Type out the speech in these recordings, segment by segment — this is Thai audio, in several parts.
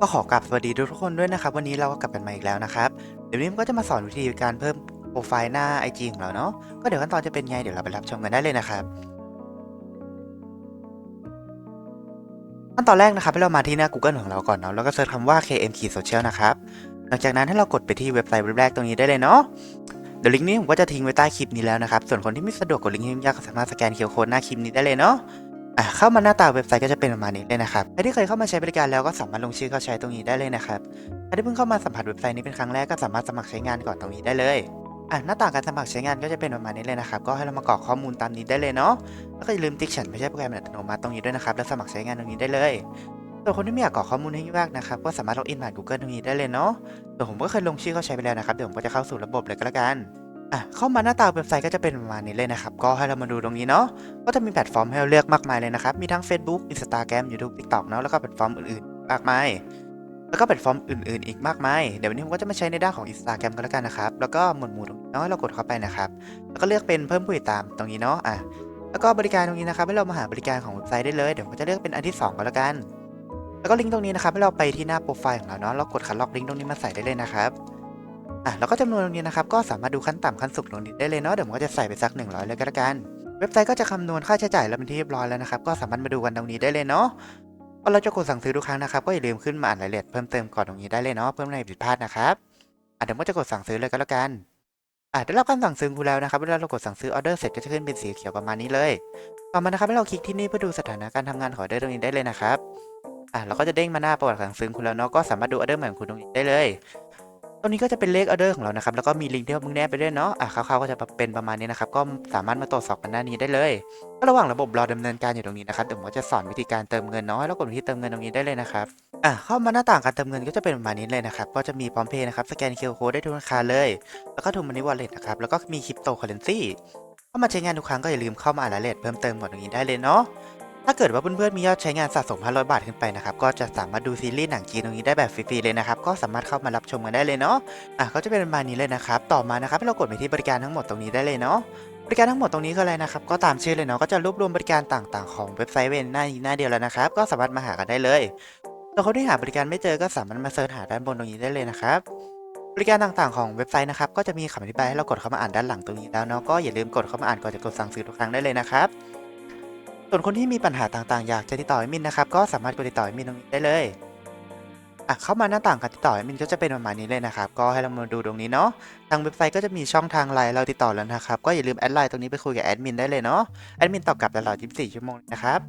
ก็ขอกลับสวัสดีทุกคนด้วยนะครับ วันนี้เราก็กลับกันมาอีกแล้วนะครับ เดี๋ยววันนี้ผมก็จะมาสอนวิธีการเพิ่มโปรไฟล์หน้า IG ของเราเนาะก็เดี๋ยวขั้นตอนจะเป็นไงเดี๋ยวเราไปรับชมกันได้เลยนะครับขั้นตอนแรกนะครับให้เรามาที่หน้า Google ของเราก่อนเนาะแล้วก็เซิร์ชคำว่า KM Social นะครับหลังจากนั้นให้เรากดไปที่เว็บไซต์เว็บแรกตรงนี้ได้เลยเนาะเดี๋ยวลิงก์นี้ผมก็จะทิ้งไว้ใต้คลิปนี้แล้วนะครับส่วนคนที่ไม่สะดวกกดลิงก์ที่ยุ่งยากก็สามารถสแกนเคอร์โค้ดหน้าคลิปนี้ได้เลยเนาะ อะเข้ามาหน้าตาเว็บไซต์ก็จะเป็นประมาณนี้เลยนะครับใครที่เคยเข้ามาใช้บริการแล้วก็สามารถลงชื่อเข้าใช้ตรงนี้ได้เลยนะครับใครที่เพิ่งเข้ามาสัมผัสเว็บไซต์นี้เป็นครั้งแรกก็สามารถสมัครใช้งานก่อนตรงนี้ได้เลยอะหน้าต่างการสมัครใช้งานก็จะเป็นประมาณนี้เลยนะครับ ก็ให้เรามากรอกข้อมูลตามนี้ได้เลยเนาะแล้วก็อย่าลืมติ๊กฉันไม่ใช่โปรแกรมอัตโนมัติตรงนี้ด้วยนะครับแล้วสมัครใช้งานตรงนี้ได้เลยส่วนคนที่ไม่อยากกรอกข้อมูลให้ยากนะครับก็สามารถล็อกอินผ่าน Google ตรงนี้ได้เลยเนาะส่วนผมก็เคยลงชื่อเข้าใช้ไปแล้วนะครับเดี๋ยวผมก็จะเข้าสู่ระบบเลยก็แล้วกัน อะเข้ามาหน้าตาเว็บไซต์ก็จะเป็นประมาณนี้เลยนะครับ ก็ให้เรามาดูตรงนี้เนาะก็จะมีแพลตฟอร์มให้เราเลือกมากมายเลยนะครับ มีทั้ง Facebook Instagram YouTube TikTok เนอะแล้วก็แพลตฟอร์มอื่นๆ มากมายแล้วก็แพลตฟอร์มอื่นๆ อีกมากมาย เดี๋ยววันนี้ผมก็จะมาใช้ในด้านของ Instagram กันแล้วกันนะครับ แล้วก็หมวดหมู่ตรงนี้เนาะเรากดเข้าไปนะครับ แล้วก็เลือกเป็นเพิ่มผู้ติดตามตรงนี้เนาะอะแล้วก็บริการตรงนี้นะครับให้เรามาหาบริการของเว็บไซต์ได้เลยเดี๋ยวผมจะเลือกเป็นอันที่สองก็แล้วกัน แล้วก็ลิงก์ตรงนี้นะครับให้เราไปที่หน้าโปรไฟล์ของเราเนาะแล้วกดคัดลอกลิงก์ตรงนี้มาใส่ได้เลยนะครับ อะแล้วก็จำนวนตรงนี้นะครับก็สามารถดูขั้นต่ำขั้นสูงตรงนี้ได้เลยเนาะเดี๋ยวผมก็จะใส่ไปสัก 100 เลยก็แล้วกัน เว็บไซต์ก็จะคำนวณค่าใช้จ่ายแล้วเป็นที่เรียบร้อยแล้วนะครับก็สามารถมาดูกันตรงนี้ได้เลยเนาะพอเราจะกดสั่งซื้อทุกครั้งนะครับก็อย่าลืมขึ้นมาอ่านรายละเอียดเพิ่มเติมก่อนตรงนี้ได้เลยเนาะเพื่อไม่ให้ผิดพลาดนะครับอะเดี๋ยวก็จะกดสั่งซื้อเลยก็แล้วกันอะได้รับการสั่งซื้อคุณแล้วนะครับเวลาเรากดสั่งซื้อออเดอร์เสร็จก็จะขึ้นเป็นสีเขียวประมาณนี้เลย ต่อมานะครับให้เราคลิกที่นี่เพื่อดูสถานะการทำงานของออเดอร์ตรงนี้ได้เลยนะครับอะเราก็จะเด้งมาหน้าประวัติสั่งซื้อคุณแล้วเนาะก็สามารถดูออเดอร์ใหม่ของคุณตรงนี้ได้เลย ตรงนี้ก็จะเป็นเลขออเดอร์ของเรานะครับ แล้วก็มีลิงก์ที่เราเพิ่งแนบไปด้วยเนาะ อะคร่าวๆก็จะเป็นประมาณนี้นะครับ ก็สามารถมาตรวจสอบกันหน้านี้ได้เลยก็ระหว่างระบบรอดำเนินการอยู่ตรงนี้นะครับ เดี๋ยวผมก็จะสอนวิธีการเติมเงินเนาะแล้วกดวิธีเติมเงินตรงนี้ได้เลยนะครับอะเข้ามาหน้าต่างการเติมเงินก็จะเป็นประมาณนี้เลยนะครับ ก็จะมีพร้อมเพย์นะครับ สแกนเคอร์โค้ดได้ทุกธนาคารเลย แล้วก็ทูมันนี่วอลเล็ตนะครับ แล้วก็มีคริปโตเคอเรนซีเข้ามาใช้งานทุกครั้งก็อย่าลืมเข้ามาอ่านรายละเอียดเพิ่มเติมก่อนตรงนี้ได้เลยเนาะ ถ้าเกิดว่าเพื่อนๆมียอดใช้งานสะสม 500 บาทขึ้นไปนะครับ ก็จะสามารถดูซีรีส์หนังจีนตรงนี้ได้แบบฟรีๆเลยนะครับ ก็สามารถเข้ามารับชมกันได้เลยเนาะ อะก็จะเป็นประมาณนี้เลยนะครับ ต่อมานะครับให้เรากดไปที่บริการทั้งหมดตรงนี้ได้เลยเนาะ บริการทั้งหมดตรงนี้คืออะไรนะครับ ก็ตามชื่อเลยเนาะ ก็จะรวบรวมบริการต่างๆ ของเว็บไซต์เวนหน้าหน้าเดียวแล้วนะครับ ก็สามารถมาหากันได้เลยถ้าคนที่หาบริการไม่เจอก็สามารถมาเสิร์ชหาด้านบนตรงนี้ได้เลยนะครับบริการต่างๆของเว็บไซต์นะครับก็จะมีคำอธิบายให้เรากดเข้ามาอ่านด้านหลังตรงนี้แล้วเนาะก็อย่าลืมกดเข้ามาอ่านก่อนจะกดสั่งซื้อทุกครั้งได้เลยนะครับ ส่วนคนที่มีปัญหาต่างๆ อยากจะติดต่อแอดมินนะครับก็สามารถกดติดต่อแอดมินตรงนี้ได้เลยอะเข้ามาหน้าต่างการติดต่อแอดมินก็จะเป็นประมาณนี้เลยนะครับ ก็ให้เรามาดูตรงนี้เนาะทางเว็บไซต์ก็จะมีช่องทางไลน์เราติดต่อแล้วนะครับ ก็อย่าลืมแอดไลน์ตรงนี้ไปคุยกับแอดมินได้เลยเนาะแอดมินตอบกลับตลอด 24 ชั่วโมงนะครับ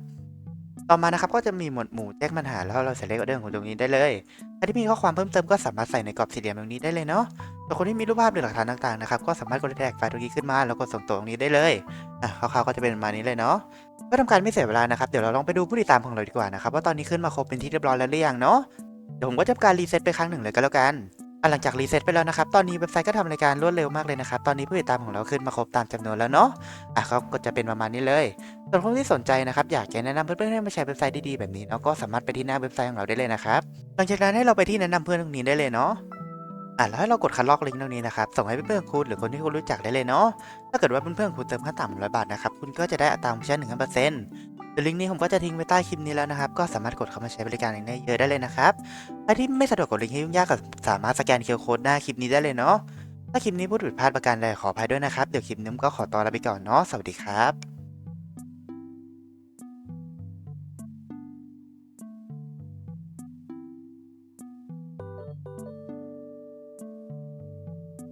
ต่อมานะครับก็จะมีหมวดหมู่แจ้งปัญหาแล้วเราใส่เลขออเดอร์ของตรงนี้ได้เลยใครที่มีข้อความเพิ่มเติมก็สามารถใส่ในกรอบสี่เหลี่ยมตรงนี้ได้เลยเนาะ ส่วนคนที่มีรูปภาพหรือหลักฐานต่างๆนะครับก็สามารถกดแท็กไฟล์ตรงนี้ขึ้นมาแล้วกดส่งตัวตรงนี้ได้เลยอะคร่าวๆก็จะเป็นประมาณนี้เลยเนาะเพื่อทำการไม่เสียเวลานะครับเดี๋ยวเราลองไปดูผู้ติดตามของเราดีกว่านะครับว่าตอนนี้ขึ้นมาครบเป็นที่เรียบร้อยแล้วหรือยังเนาะเดี๋ยวผมก็จะทำการรีเซ็ตไปครั้งหนึ่งเลยก็แล้วกันหลังจากรีเซ็ตไปแล้วนะครับ ตอนนี้เว็บไซต์ก็ทำรายการรวดเร็วมากเลยนะครับ ตอนนี้ผู้ติดตามของเราขึ้นมาครบตามจำนวนแล้วเนาะ อะเขาก็จะเป็นประมาณนี้เลย ส่วนคนที่สนใจนะครับ อยากจะแนะนำเพื่อนๆให้มาใช้เว็บไซต์ดีๆแบบนี้เนาก็สามารถไปที่หน้าเว็บไซต์ของเราได้เลยนะครับ หลังจากนั้นให้เราไปที่แนะนำเพื่อนตรงนี้ได้เลยเนาะ อะแล้วให้เรากดคัดลอกลิงก์ตรงนี้นะครับส่งให้เพื่อนๆคุณหรือคนที่คุณรู้จักได้เลยเนาะถ้าเกิดว่าเพื่อนๆคุณเติมขั้นต่ำร้อยบาทนะครับคุณก็จะได้อัตราคอมมิชชั่นหนึ่งเปอร์เซ็นต์เดี๋ยวลิงก์นี้ผมก็จะทิ้งไว้ใต้คลิปนี้แล้วนะครับ ก็สามารถกดเข้ามาใช้บริการได้เยอะได้เลยนะครับใครที่ไม่สะดวกกดลิงก์ให้ยุ่งยากก็สามารถสแกนเคอร์โค้ดหน้าคลิปนี้ได้เลยเนาะถ้าคลิปนี้พูดผิดพลาดประการใดขออภัยด้วยนะครับเดี๋ยวคลิปนี้ก็ขอตัวลาไปก่อนเนาะสวัสดีครับ